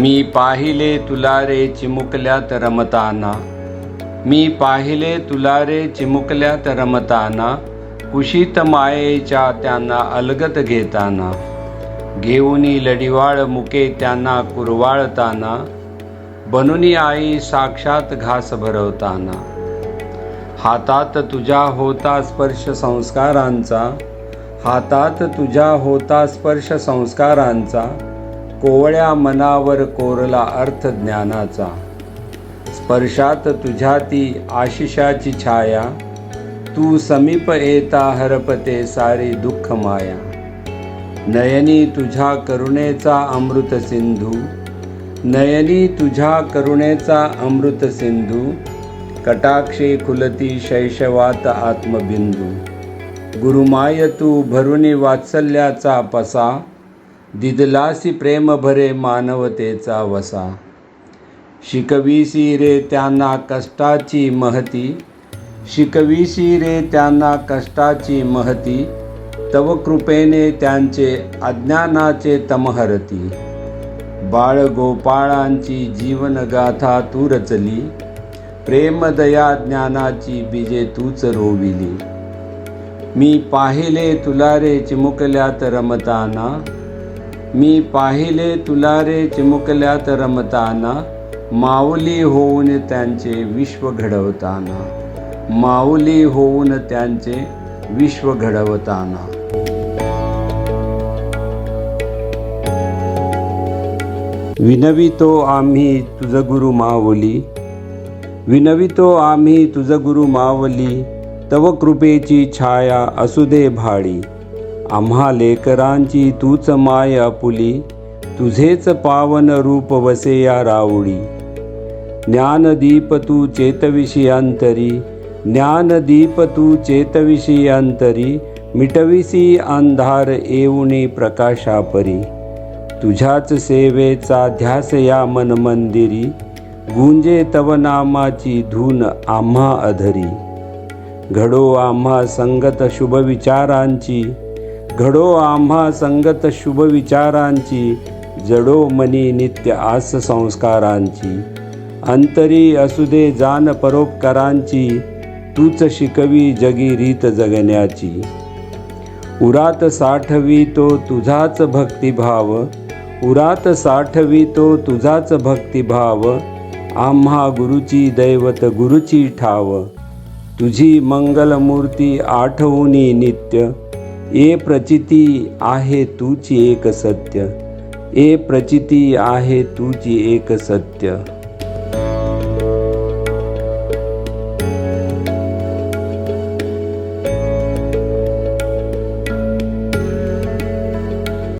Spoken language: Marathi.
मी पाहिले तुला रे चिमुकल्यात रमताना. मी पाहिले तुला रे चिमुकल्यात रमताना. कुशीत मायेच्या त्यांना अलगत घेताना. घेऊनी लढिवाळ मुके त्यांना कुरवाळताना. बनूनी आई साक्षात घास भरवताना. हातात तुझ्या होता स्पर्श संस्कारांचा. हातात तुझ्या होता स्पर्श संस्कारांचा. कोवळ्या मनावर कोरला अर्थ ज्ञानाचा. स्पर्शात तुझ्या ती आशिषाची छाया. तू समीप येता हरपते सारी दुःख माया. नयनी तुझ्या करुणेचा अमृत सिंधू. नयनी तुझ्या करुणेचा अमृत सिंधू. कटाक्षी खुलती शैशवात आत्मबिंदू. गुरुमाय तू भरुनी वात्सल्याचा पसा. दिदलासी प्रेम भरे मानवतेचा वसा. शिकवीसी रे त्यांना कष्टाची महती. शिकवीसी रे त्यांना कष्टाची महती. तव कृपेने त्यांचे अज्ञानाचे तमहरती. बाळ गोपाळांची जीवनगाथा तू रचली. प्रेमदया ज्ञानाची बीजे तूच रोविली. मी पाहिले तुला रे चिमुकल्यात रमताना. मी पाहिले तुलारे चिमुकल्यात रमताना माऊली होऊन त्यांचे विश्व घडवताना. माऊली होऊन त्यांचे विश्व घडवताना. विनवितो आम्ही तुझ गुरु माऊली. विनवितो आम्ही तुझ गुरु मावली तव कृपेची छाया असू दे भाळी आम्हा लेकरांची तूच माय आपुली तुझेच पावन रूप वसे या राऊळी. ज्ञानदीप तू चेतविषयांतरी ज्ञानदीप तू चेतविषयांतरी मिटविसी अंधार येऊनी प्रकाशापरी. तुझ्याच सेवेचा ध्यास या मन मंदिरी गुंजे तव नामाची धून आम्हा अधरी. घडो आम्हा संगत शुभ विचारांची घडो आम्हा संगत शुभ विचारांची जडो मनी नित्य आस संस्कारांची. अंतरी असू दे परोपकारांची तूच शिकवी जगी रीत जगण्याची. उरात साठवी तो तुझाच भक्तिभाव उरात साठवी तो तुझाच भक्तिभाव आम्हा गुरुची दैवत गुरुची ठाव. तुझी मंगलमूर्ती आठवुनी नित्य ए प्रचिती आहे तुची एक सत्य. ए प्रचिती आहे तुची एक सत्य.